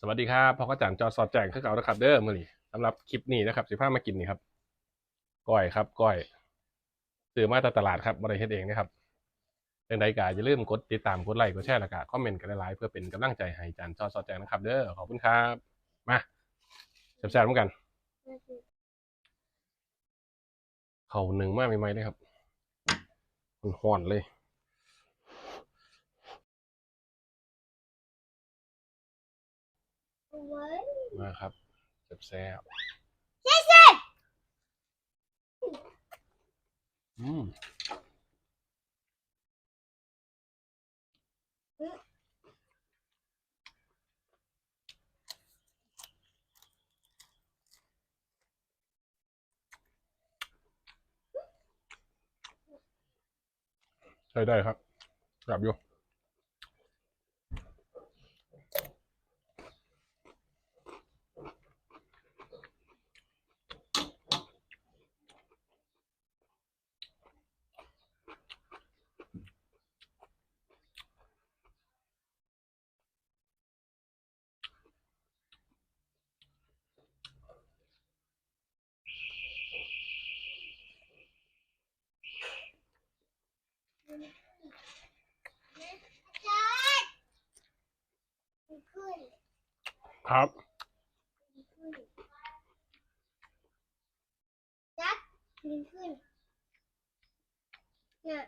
สวัสดีครับพ่อกระจันจอสอดแจงคือเก่านะครับเด้อมื่อนี้สำหรับคลิปนี้นะครับสิพามากินนี่ครับก้อยครับก้อยซื้อมาจากตลาดครับบริเฮ็ดเองนะครับเป็นใดกาอย่าลืมกดติดตามกดไลค์กดแชร์แล้วก็คอมเมนต์กันหลายๆเพื่อเป็นกำลังใจให้จานจอสอดแจงนะครับ เด้อขอบคุณครับมาแซ่บๆเหมือนกันเขาหนึ่งมากใหม่ๆเลยครับมันห่อนเลย ไว้ มาครับแซ่บๆอืมใช้ได้ครับกลับอยู่ ขึ้น ครับจัดขึ้นขึ้นเนี่ย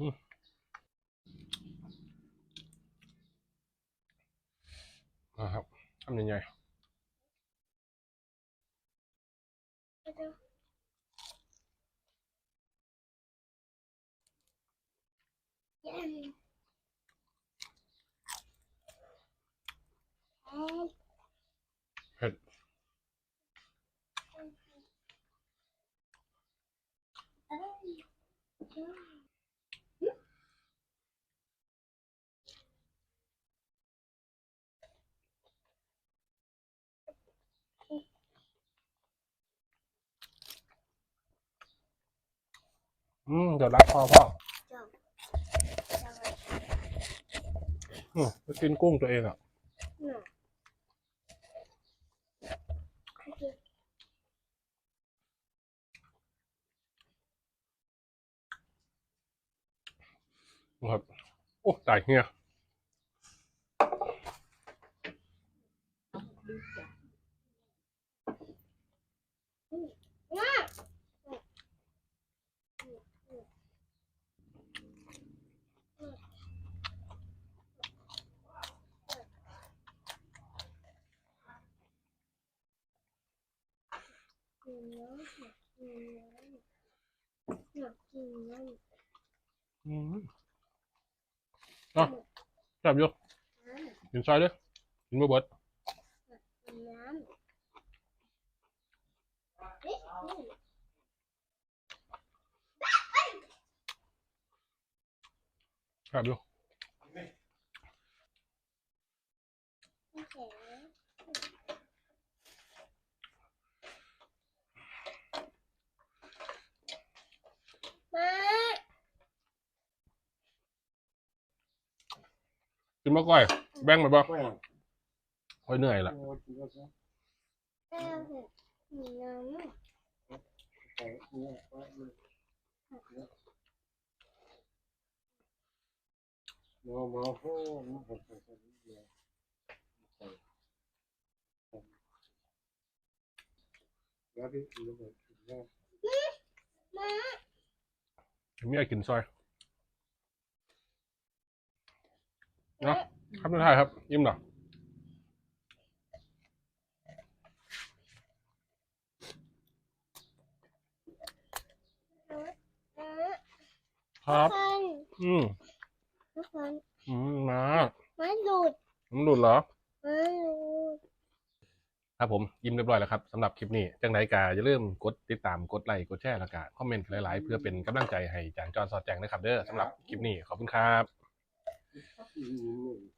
นะครับทำยังไง ยัง เผ็ด อืมเดี๋ยวรักพ่อพ่อจบอืมจะกินกุ้งตัวเองอะเนี่ยนะครับโอ้ตายเฮียกินน้ำอยากกินน้ำ อยากกินน้ำอืมอะจับอยู่น้ำกินซอยเด้อกินบ่เบิดกินน้ำเฮ้ยนี่จับอยู่ไม่แข็งมา กินบ่ก้อย แบ่งไปบ่แม่งค่อยเหนื่อยละโอ้ยกินก็ซะแม่เห็นกินน้ำใส่เนี่ยไว้เลยมามาโอ้มาใส่ใส่ใส่เดียวใส่แล้วพี่ดูเลยกินได้มามีอะไรกินซอยเนาะครับทุกท่านครับ ยิ้มหน่อยเออครับทุกคนอืมทุกคนอืมมามันหลุดมันหลุดเหรอมันหลุดครับผมยิ้มเรียบร้อยแล้วครับสำหรับคลิปนี้จังไดกาอย่าลืมกดติดตามกดไลค์กดแชร์แล้วก็คอมเมนต์หลายๆ เพื่อเป็นกำลังใจให้จางจอนสอดแจงนะครับเด้อสำหรับคลิปนี้ขอบคุณครับ C'est pas possible.